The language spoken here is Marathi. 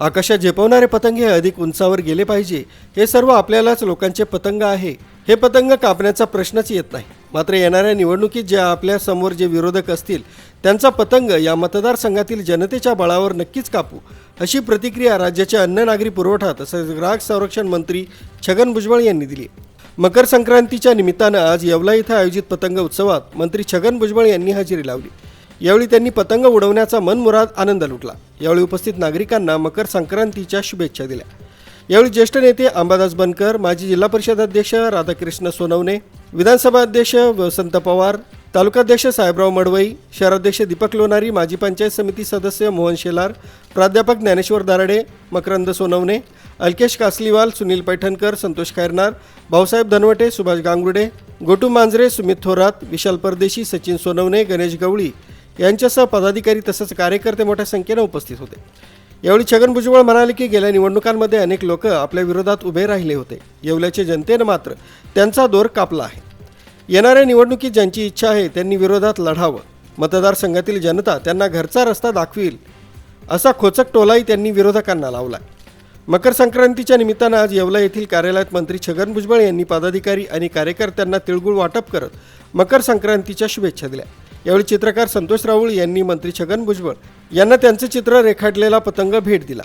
आकाशात झेपवणारे पतंग हे अधिक उंचावर गेले पाहिजे. हे सर्व आपल्यालाच लोकांचे पतंग आहे. हे पतंग कापण्याचा प्रश्नच येत नाही. मात्र येणाऱ्या निवडणुकीत जे आपल्यासमोर जे विरोधक असतील त्यांचा पतंग या मतदारसंघातील जनतेच्या बळावर नक्कीच कापू. अशी प्रतिक्रिया राज्याचे अन्न नागरी पुरवठा तसेच ग्राहक संरक्षण मंत्री छगन भुजबळ यांनी दिली. मकर संक्रांतीच्या निमित्तानं आज येवला इथं आयोजित पतंग उत्सवात मंत्री छगन भुजबळ यांनी हजेरी लावली. यावेळी त्यांनी पतंग उडवण्याचा मनमुराद आनंद लुटला. यावेळी उपस्थित नागरिकांना मकर संक्रांतीच्या शुभेच्छा दिल्या. यावेळी ज्येष्ठ नेते अंबादास बनकर माजी जिल्हा परिषद अध्यक्ष राधाकृष्ण सोनवणे विधानसभा अध्यक्ष वसंत पवार तालुकाध्यक्ष साहेबराव मडवई शहराध्यक्ष दीपक लोणारी माजी पंचायत समिती सदस्य मोहन शेलार प्राध्यापक ज्ञानेश्वर दारडे मकरंद सोनवणे अल्केश कासलीवाल सुनील पैठणकर संतोष खैरनार भाऊसाहेब धनवटे सुभाष गांगुर्डे गोटू मांजरे सुमित थोरात विशाल परदेशी सचिन सोनवणे गणेश गवळी यांच्यासह पदाधिकारी तसंच कार्यकर्ते मोठ्या संख्येनं उपस्थित होते. यावेळी छगन भुजबळ म्हणाले की गेल्या निवडणुकांमध्ये अनेक लोक आपल्या विरोधात उभे राहिले होते. येवल्याच्या जनतेनं मात्र त्यांचा दोर कापला आहे. येणाऱ्या निवडणुकीत ज्यांची इच्छा आहे त्यांनी विरोधात लढावं. मतदारसंघातील जनता त्यांना घरचा रस्ता दाखवील असा खोचक टोलाही त्यांनी विरोधकांना लावला मकर संक्रांतीच्या निमित्तानं आज येवला येथील कार्यालयात मंत्री छगन भुजबळ यांनी पदाधिकारी आणि कार्यकर्त्यांना तिळगुळ वाटप करत मकर संक्रांतीच्या शुभेच्छा दिल्या. यावेळी चित्रकार संतोष राऊळ यांनी मंत्री छगन भुजबळ यांना त्यांचं चित्र रेखाटलेला पतंग भेट दिला.